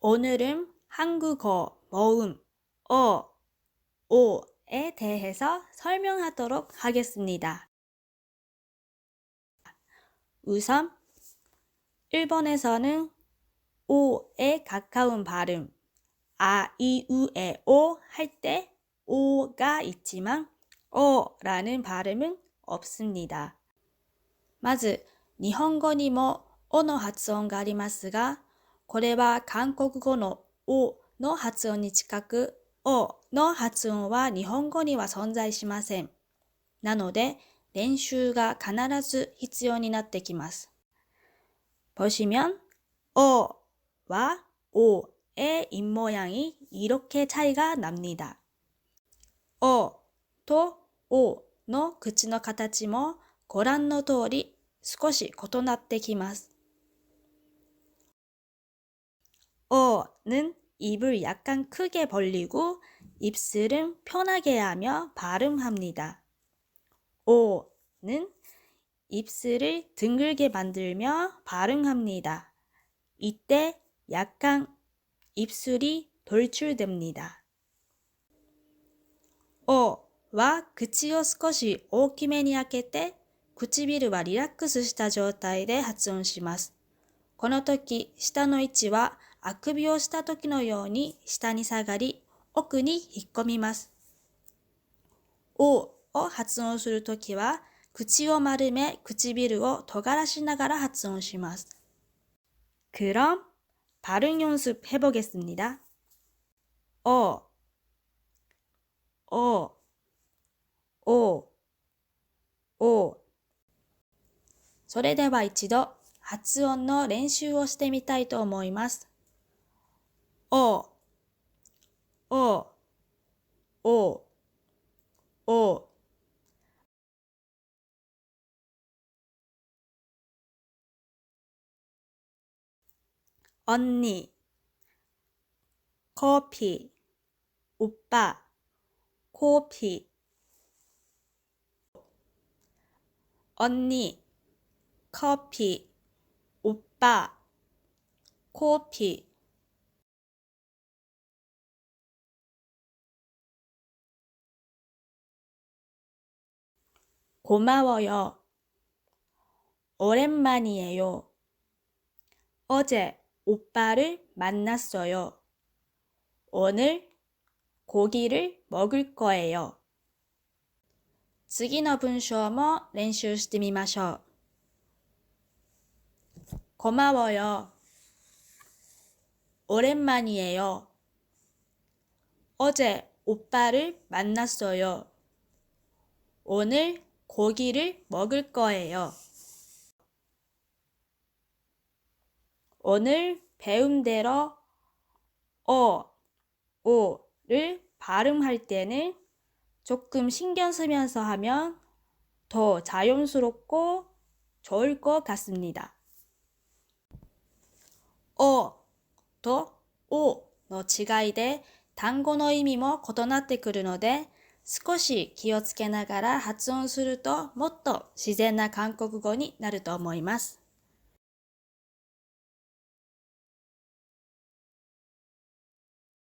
오늘은 한국어 모음 어, 오에 대해서 설명하도록 하겠습니다. 우선 일본에서는 오에 가까운 발음 아, 이, 우에 오 할 때 오가 있지만 어라는 발음은 없습니다. まず、日本語にもおの発音がありますが、 これは韓国語のおの発音に近く、おの発音は日本語には存在しません。なので、練習が必ず必要になってきます。보시면、어와 오의 입모양이 이렇게 차이가 납니다. 어とおの口の形もご覧の通り少し異なってきます。 어는 입을 약간 크게 벌리고 입술은 편하게 하며 발음합니다. 오는 입술을 둥글게 만들며 발음합니다. 이때 약간 입술이 돌출됩니다. 어와 口を少し大きめに開けて唇はリラックスした状態で発音します。この時、下の位置は あくびをした時のように下に下がり、奥に引っ込みます。おを発音するときは、口を丸め、唇を尖らしながら発音します。그럼 발음 연습 해보겠습니다. 어, 어, 오, 오. それでは一度発音の練習をしてみたいと思います。 어, 어, 오, 오. 언니, 커피, 오빠, 코피. 언니, 커피, 오빠, 코피. 고마워요. 오랜만이에요. 어제 오빠를 만났어요. 오늘 고기를 먹을 거예요. 次の文章も練習してみましょう。 고마워요. 오랜만이에요. 어제 오빠를 만났어요. 오늘 고기를 먹을 거예요. 오늘 배운 대로 어, 오를 발음할 때는 조금 신경 쓰면서 하면 더 자연스럽고 좋을 것 같습니다. 어, 또 오の違いで単語の意味も異なってくるので 少し気をつけながら発音するともっと自然な韓国語になると思います。